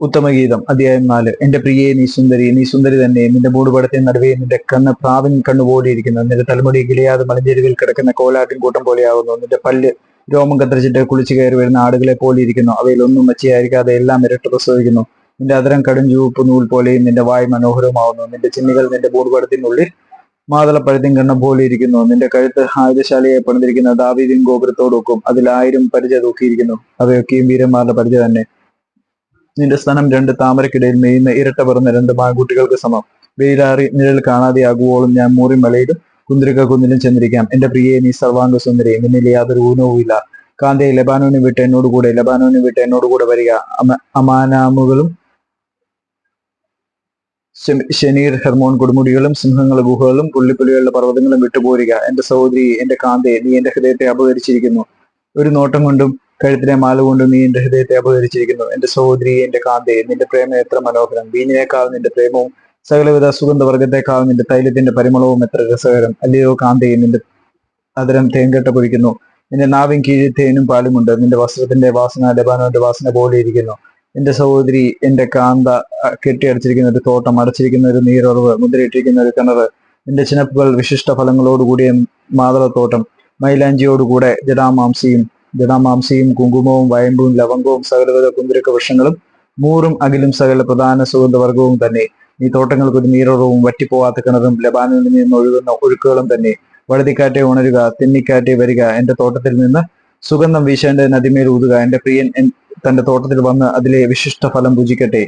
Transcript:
ഉത്തമഗീതം അധ്യായം നാല്. എന്റെ പ്രിയെ നീ സുന്ദരി നീ സുന്ദരി തന്നെ. നിന്റെ മൂടുപടത്തെ നടുവേ നിന്റെ കണ്ണ് പ്രാവിൻ കണ്ണു പോലെ ഇരിക്കുന്നു നിന്റെ തലമുടി കിളിയാതെ മലഞ്ചെരുവിൽ കിടക്കുന്ന കോലാട്ടിൻ കൂട്ടം പോലെയാകുന്നു നിന്റെ പല്ല് രോമം കത്തിരിച്ചിട്ട് കുളിച്ചു കയറി വരുന്ന ആടുകളെ പോലെ ഇരിക്കുന്നു അവയിലൊന്നും മച്ചിയായിരിക്കാതെ എല്ലാം ഇരട്ട പ്രസവിക്കുന്നു. നിന്റെ അതരം കടും ചുവപ്പ് നൂൽ പോലെയും നിന്റെ വായ് മനോഹരമാവുന്നു നിന്റെ ചിന്നികൾ നിന്റെ മൂടുപടത്തിനുള്ളിൽ മാതളപ്പഴത്തിൻ കണ്ണം പോലെ ഇരിക്കുന്നു നിന്റെ കഴുത്ത് ആയുധശാലയെ പണിതിരിക്കുന്ന ദാവീദിൻ ഗോപുരത്തോടൊക്കും അതിൽ ആയിരം പരിച തൂക്കിയിരിക്കുന്നു. അവയൊക്കെയും വീരന്മാരുടെ പരിച തന്നെ. നിന്റെ സ്ഥാനം രണ്ട് താമരക്കിടയിൽ മെയ്യുന്ന ഇരട്ട പിറന്ന രണ്ട് മാൻകുട്ടികൾക്ക് സമം. വെയിലാറി നിഴൽ കാണാതെയാകുവോളും ഞാൻ മൂറി മലയിലും കുന്തിരിക്ക കുന്നിലും ചെന്നിരിക്കാം. എന്റെ പ്രിയെ നീ സർവാംഗ സുന്ദരി നിന്നിൽ യാതൊരു ഊനവുമില്ല. കാന്തയെ ലബാനോനെ വിട്ട് എന്നോട് കൂടെ ലബാനോന് വിട്ട് എന്നോട് കൂടെ വരിക. അമ അമാനാമുകളും ശനീർ ഹെർമോൺ കൊടുമുടികളും സിംഹങ്ങളും ഗുഹകളും പുള്ളിപ്പുലികളുടെ പർവതങ്ങളും വിട്ടുപോരുക. എന്റെ സഹോദരി എന്റെ കാന്തയെ നീ എന്റെ ഹൃദയത്തെ അപകരിച്ചിരിക്കുന്നു. ഒരു നോട്ടം കൊണ്ടും കഴുത്തിലെ മാല കൊണ്ട് നീ എന്റെ ഹൃദയത്തെ അപഹരിച്ചിരിക്കുന്നു. എന്റെ സഹോദരി എന്റെ കാന്തയെ നിന്റെ പ്രേമം എത്ര മനോഹരം. വീഞ്ഞിനേക്കാൾ നിന്റെ പ്രേമവും സകലവിധ സുഗന്ധവർഗത്തെക്കാൾ നിന്റെ തൈലത്തിന്റെ പരിമളവും എത്ര രസകരം. അല്ലയോ കാന്തയെ നിന്റെ അതരം തേങ്കട്ട പൊഴിക്കുന്നു. നിന്റെ നാവിൻ കീഴിൽ തേനും പാലുമുണ്ട് നിന്റെ വസ്ത്രത്തിന്റെ വാസന ലബാനോന്റെ വാസന പോലെ ഇരിക്കുന്നു. എന്റെ സഹോദരി എന്റെ കാന്ത കെട്ടിയടച്ചിരിക്കുന്ന ഒരു തോട്ടം അടച്ചിരിക്കുന്ന ഒരു നീരുറവ് മുദ്രയിട്ടിരിക്കുന്ന ഒരു കിണറ് നിന്റെ ചിനപ്പുകൾ വിശിഷ്ട ഫലങ്ങളോടുകൂടിയ മാതളത്തോട്ടം മൈലാഞ്ചിയോടുകൂടെ ജടാമാംസിയും ജടാമാംസിയും കുങ്കുമവും വയമ്പും ലവംഗവും സകലവിധ കുന്തിരക്ക വൃക്ഷങ്ങളും മൂറും അകിലും സകല പ്രധാന സുഗന്ധവർഗവും തന്നെ. ഈ തോട്ടങ്ങൾക്ക് ഒരു നീരുറവും വറ്റിപ്പോവാത്ത കിണറും ലബാനിൽ നിന്ന് ഒഴുകുന്ന ഒഴുക്കുകളും തന്നെ. വഴുതിക്കാറ്റെ ഉണരുക തിന്നിക്കാറ്റെ വരിക എന്റെ തോട്ടത്തിൽ നിന്ന് സുഗന്ധം വീശേണ്ട നദിമേൽ ഊതുക എന്റെ പ്രിയൻ തന്റെ തോട്ടത്തിൽ വന്ന് അതിലെ വിശിഷ്ട ഫലം ഭുജിക്കട്ടെ